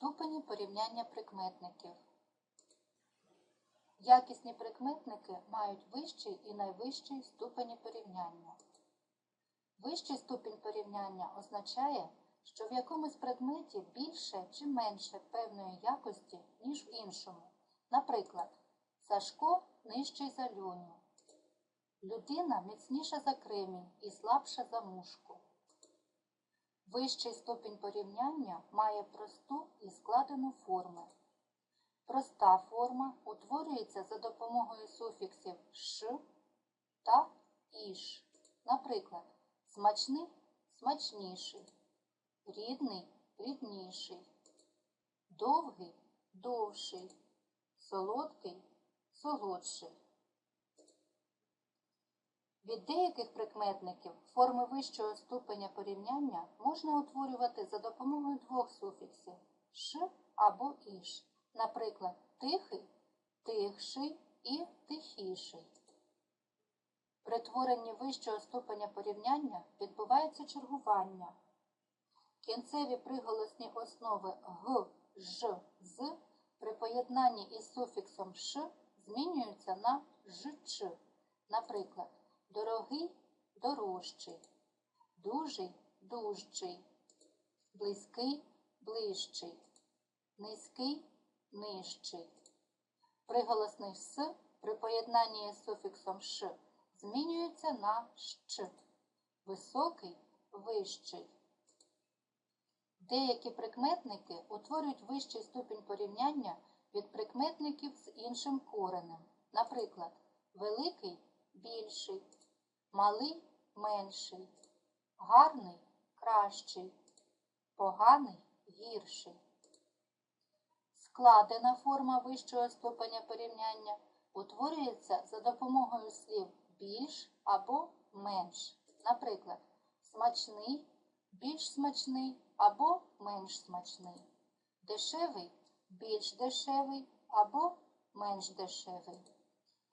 Ступені порівняння прикметників. Якісні прикметники мають вищий і найвищий ступені порівняння. Вищий ступінь порівняння означає, що в якомусь предметі більше чи менше певної якості, ніж в іншому. Наприклад, Сашко нижчий за льоню. Людина міцніша за кремінь і слабша за мушку. Вищий ступінь порівняння має просту і складену форми. Проста форма утворюється за допомогою суфіксів ш та іш. Наприклад, смачний смачніший, рідний рідніший, довгий довший, солодкий солодший. Від деяких прикметників форми вищого ступеня порівняння можна утворювати за допомогою двох суфіксів ш або іш. Наприклад, тихий, тихший і тихіший. При творенні вищого ступеня порівняння відбувається чергування. Кінцеві приголосні основи г, ж, з при поєднанні із суфіксом ш змінюються на жч. Наприклад, дорогий дорожчий, дужий дужчий, близький ближчий, низький нижчий. Приголосний с при поєднанні із суфіксом ш змінюється на щ, високий вищий. Деякі прикметники утворюють вищий ступінь порівняння від прикметників з іншим коренем. Наприклад, великий більший, малий менший, гарний кращий, поганий гірший. Складена форма вищого ступеня порівняння утворюється за допомогою слів більш або менш. Наприклад, смачний, більш смачний або менш смачний, дешевий, більш дешевий або менш дешевий,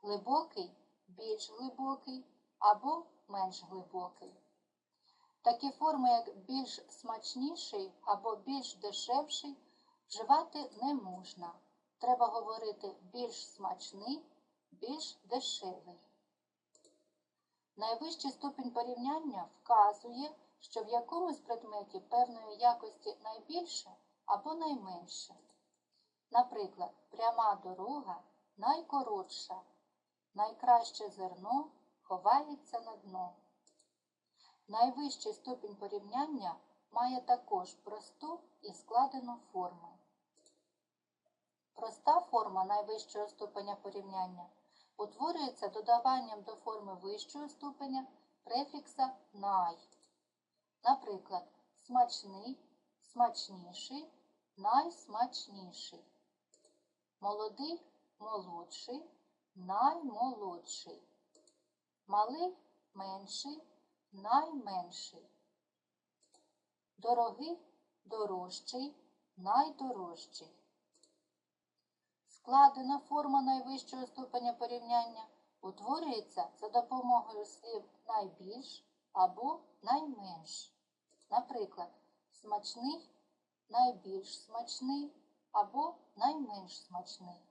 глибокий, більш глибокий або менш глибокий. Такі форми, як більш смачніший або більш дешевший, вживати не можна. Треба говорити більш смачний, більш дешевий. Найвищий ступінь порівняння вказує, що в якомусь предметі певної якості найбільше або найменше. Наприклад, пряма дорога найкоротша, найкраще зерно ховається на дно. Найвищий ступінь порівняння має також просту і складену форми. Проста форма найвищого ступеня порівняння утворюється додаванням до форми вищого ступеня префікса най. Наприклад, смачний, смачніший, найсмачніший. Молодий молодший, наймолодший. Малий менший, найменший. Дорогий дорожчий, найдорожчий. Складена форма найвищого ступеня порівняння утворюється за допомогою слів найбільш або найменш. Наприклад, смачний, найбільш смачний або найменш смачний.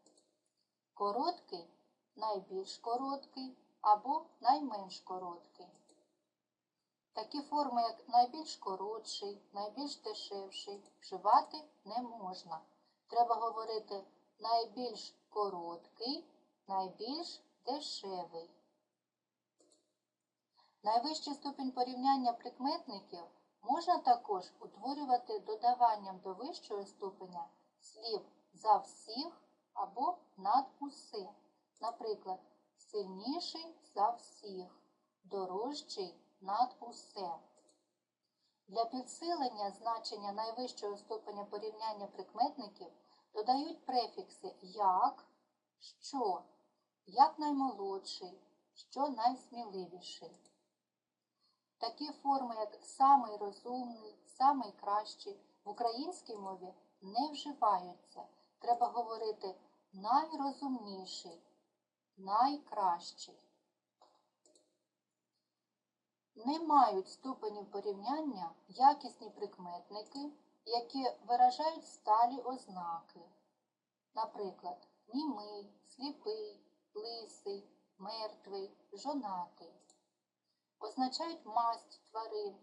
Короткий найбільш короткий або найменш короткий. Такі форми, як найбільш коротший, найбільш дешевший, вживати не можна. Треба говорити найбільш короткий, найбільш дешевий. Найвищий ступінь порівняння прикметників можна також утворювати додаванням до вищого ступеня слів за всіх або над усе. Наприклад, сильніший за всіх, дорожчий над усе. Для підсилення значення найвищого ступеня порівняння прикметників додають префікси як, що, як наймолодший, що найсміливіший. Такі форми, як самий розумний, самий кращий, в українській мові не вживаються. Треба говорити найрозумніший, найкращий. Не мають ступенів порівняння якісні прикметники, які виражають сталі ознаки. Наприклад, німий, сліпий, лисий, мертвий, жонатий. Означають масть тварин,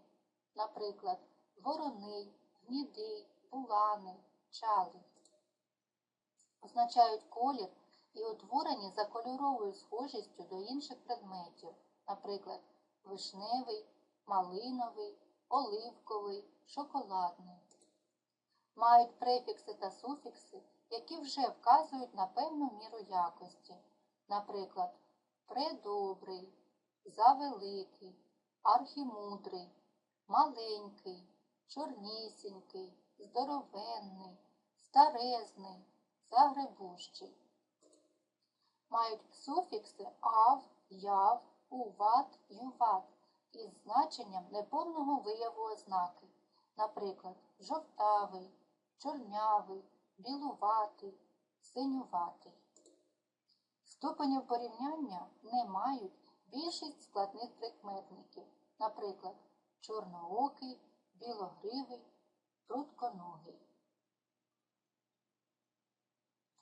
наприклад, вороний, гнідий, буланий, чалий. Означають колір і утворені за кольоровою схожістю до інших предметів, наприклад, вишневий, малиновий, оливковий, шоколадний. Мають префікси та суфікси, які вже вказують на певну міру якості, наприклад, предобрий, завеликий, архімудрий, маленький, чорнісінький, здоровенний, старезний, загребущий. Мають суфікси ав, яв, уват, юват із значенням неповного вияву ознаки, наприклад, жовтавий, чорнявий, білуватий, синюватий. Ступенів порівняння не мають більшість складних прикметників, наприклад, чорноокий, білогривий, прутконогий.